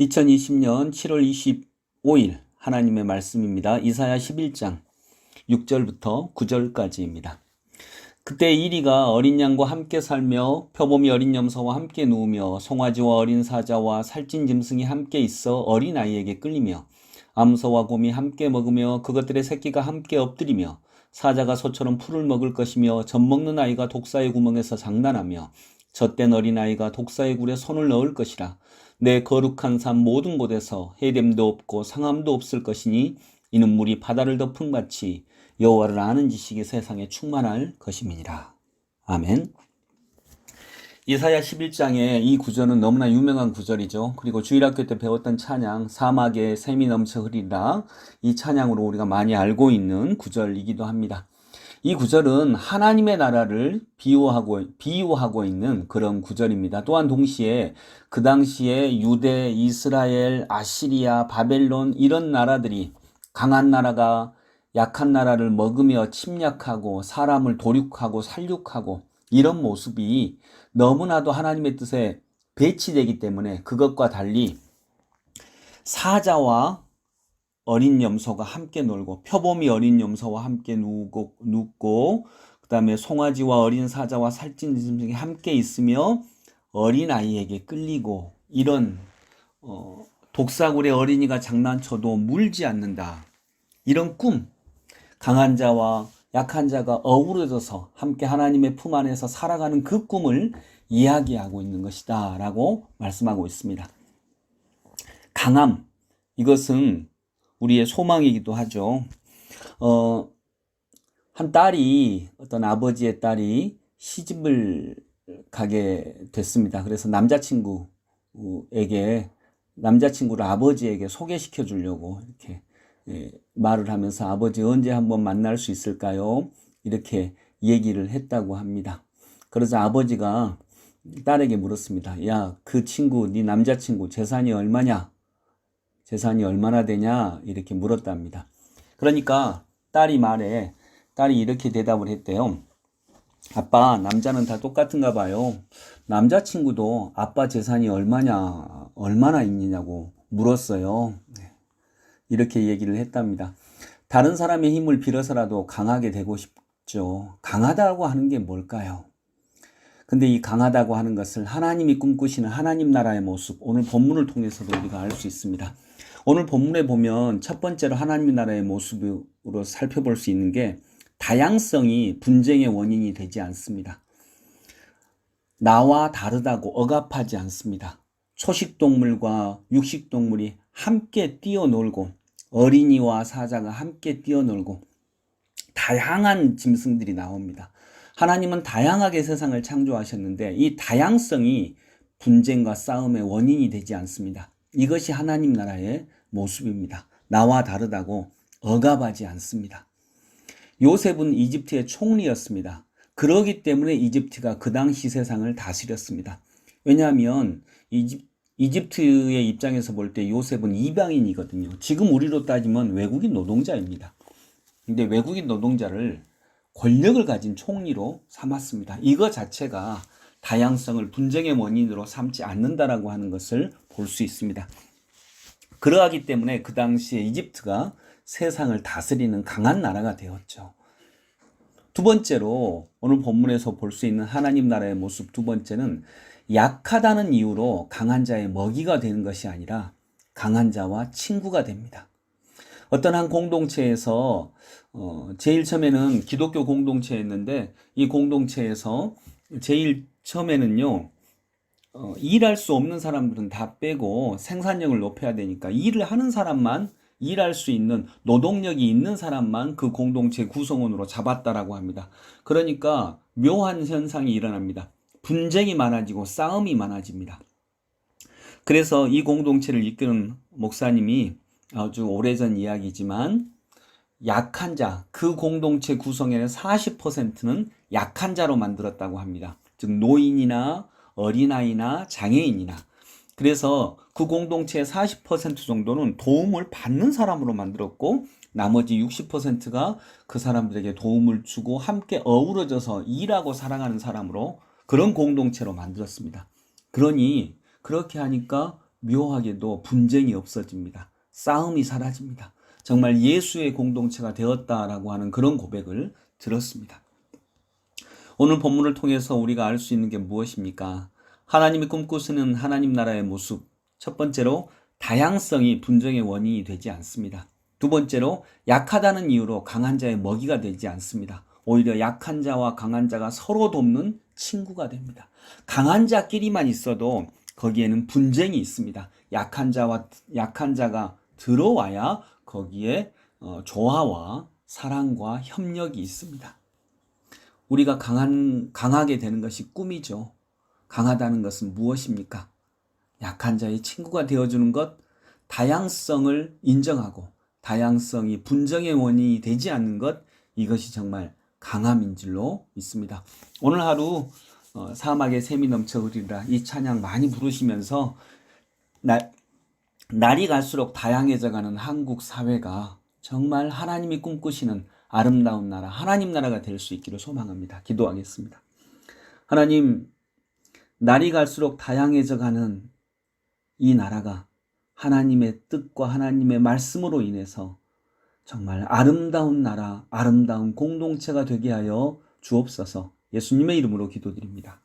2020년 7월 25일 하나님의 말씀입니다. 이사야 11장 6절부터 9절까지입니다. 그때 이리가 어린 양과 함께 살며 표범이 어린 염소와 함께 누우며 송아지와 어린 사자와 살찐 짐승이 함께 있어 어린 아이에게 끌리며 암소와 곰이 함께 먹으며 그것들의 새끼가 함께 엎드리며 사자가 소처럼 풀을 먹을 것이며 젖 먹는 아이가 독사의 구멍에서 장난하며 젖된 어린 아이가 독사의 굴에 손을 넣을 것이라 내 거룩한 삶 모든 곳에서 해됨도 없고 상함도 없을 것이니 이는 물이 바다를 덮은 같이 여호와를 아는 지식이 세상에 충만할 것임이니라. 아멘. 이사야 11장의 이 구절은 너무나 유명한 구절이죠. 그리고 주일학교 때 배웠던 찬양 사막에 샘이 넘쳐 흐리라 이 찬양으로 우리가 많이 알고 있는 구절이기도 합니다. 이 구절은 하나님의 나라를 비유하고 비유하고 있는 그런 구절입니다. 또한 동시에 그 당시에 유대, 이스라엘, 아시리아, 바벨론 이런 나라들이 강한 나라가 약한 나라를 먹으며 침략하고 사람을 도륙하고 살육하고 이런 모습이 너무나도 하나님의 뜻에 배치되기 때문에 그것과 달리 사자와 어린 염소가 함께 놀고 표범이 어린 염소와 함께 누고 눕고 그 다음에 송아지와 어린 사자와 살찐 짐승이 함께 있으며 어린 아이에게 끌리고 이런 어, 독사굴의 어린이가 장난쳐도 물지 않는다. 이런 꿈. 강한 자와 약한 자가 어우러져서 함께 하나님의 품 안에서 살아가는 그 꿈을 이야기하고 있는 것이다 라고 말씀하고 있습니다. 강함. 이것은 우리의 소망이기도 하죠. 어, 한 딸이 어떤 아버지의 딸이 시집을 가게 됐습니다. 그래서 남자친구에게 남자친구를 아버지에게 소개시켜 주려고 이렇게 예, 말을 하면서 아버지 언제 한번 만날 수 있을까요? 이렇게 얘기를 했다고 합니다. 그래서 아버지가 딸에게 물었습니다. 야, 그 친구, 네 남자친구 재산이 얼마냐? 재산이 얼마나 되냐? 이렇게 물었답니다. 그러니까 딸이 말에 딸이 이렇게 대답을 했대요. 아빠, 남자는 다 똑같은가 봐요. 남자친구도 아빠 재산이 얼마냐, 얼마나 있느냐고 물었어요. 네. 이렇게 얘기를 했답니다. 다른 사람의 힘을 빌어서라도 강하게 되고 싶죠. 강하다고 하는 게 뭘까요? 근데 이 강하다고 하는 것을 하나님이 꿈꾸시는 하나님 나라의 모습, 오늘 본문을 통해서도 우리가 알 수 있습니다. 오늘 본문에 보면 첫 번째로 하나님 나라의 모습으로 살펴볼 수 있는 게 다양성이 분쟁의 원인이 되지 않습니다. 나와 다르다고 억압하지 않습니다. 초식동물과 육식동물이 함께 뛰어놀고 어린이와 사자가 함께 뛰어놀고 다양한 짐승들이 나옵니다. 하나님은 다양하게 세상을 창조하셨는데 이 다양성이 분쟁과 싸움의 원인이 되지 않습니다. 이것이 하나님 나라의 모습입니다. 나와 다르다고 억압하지 않습니다. 요셉은 이집트의 총리였습니다. 그러기 때문에 이집트가 그 당시 세상을 다스렸습니다. 왜냐하면 이집, 이집트의 입장에서 볼 때 요셉은 이방인이거든요. 지금 우리로 따지면 외국인 노동자입니다. 근데 외국인 노동자를 권력을 가진 총리로 삼았습니다. 이거 자체가 다양성을 분쟁의 원인으로 삼지 않는다라고 하는 것을 볼 수 있습니다. 그러하기 때문에 그 당시에 이집트가 세상을 다스리는 강한 나라가 되었죠. 두 번째로 오늘 본문에서 볼 수 있는 하나님 나라의 모습 두 번째는 약하다는 이유로 강한 자의 먹이가 되는 것이 아니라 강한 자와 친구가 됩니다. 어떤 한 공동체에서 어, 제일 처음에는 기독교 공동체였는데 이 공동체에서 제일 처음에는요 어, 일할 수 없는 사람들은 다 빼고 생산력을 높여야 되니까 일을 하는 사람만 일할 수 있는 노동력이 있는 사람만 그 공동체 구성원으로 잡았다라고 합니다. 그러니까 묘한 현상이 일어납니다. 분쟁이 많아지고 싸움이 많아집니다. 그래서 이 공동체를 이끄는 목사님이 아주 오래전 이야기지만 약한 자, 그 공동체 구성에는 40%는 약한 자로 만들었다고 합니다. 즉, 노인이나 어린아이나 장애인이나. 그래서 그 공동체의 40% 정도는 도움을 받는 사람으로 만들었고, 나머지 60%가 그 사람들에게 도움을 주고 함께 어우러져서 일하고 살아가는 사람으로 그런 공동체로 만들었습니다. 그러니 그렇게 하니까 묘하게도 분쟁이 없어집니다. 싸움이 사라집니다. 정말 예수의 공동체가 되었다라고 하는 그런 고백을 들었습니다. 오늘 본문을 통해서 우리가 알 수 있는 게 무엇입니까? 하나님이 꿈꾸시는 하나님 나라의 모습. 첫 번째로 다양성이 분쟁의 원인이 되지 않습니다. 두 번째로 약하다는 이유로 강한 자의 먹이가 되지 않습니다. 오히려 약한 자와 강한 자가 서로 돕는 친구가 됩니다. 강한 자끼리만 있어도 거기에는 분쟁이 있습니다. 약한 자와 약한 자가 들어와야 거기에 어, 조화와 사랑과 협력이 있습니다. 우리가 강한 강하게 되는 것이 꿈이죠. 강하다는 것은 무엇입니까? 약한 자의 친구가 되어주는 것, 다양성을 인정하고 다양성이 분쟁의 원인이 되지 않는 것, 이것이 정말 강함인 줄로 믿습니다. 오늘 하루 어, 사막에 샘이 넘쳐 흐리라 이 찬양 많이 부르시면서 날, 날이 갈수록 다양해져 가는 한국 사회가 정말 하나님이 꿈꾸시는 아름다운 나라, 하나님 나라가 될 수 있기를 소망합니다. 기도하겠습니다. 하나님, 날이 갈수록 다양해져 가는 이 나라가 하나님의 뜻과 하나님의 말씀으로 인해서 정말 아름다운 나라, 아름다운 공동체가 되게 하여 주옵소서 예수님의 이름으로 기도드립니다.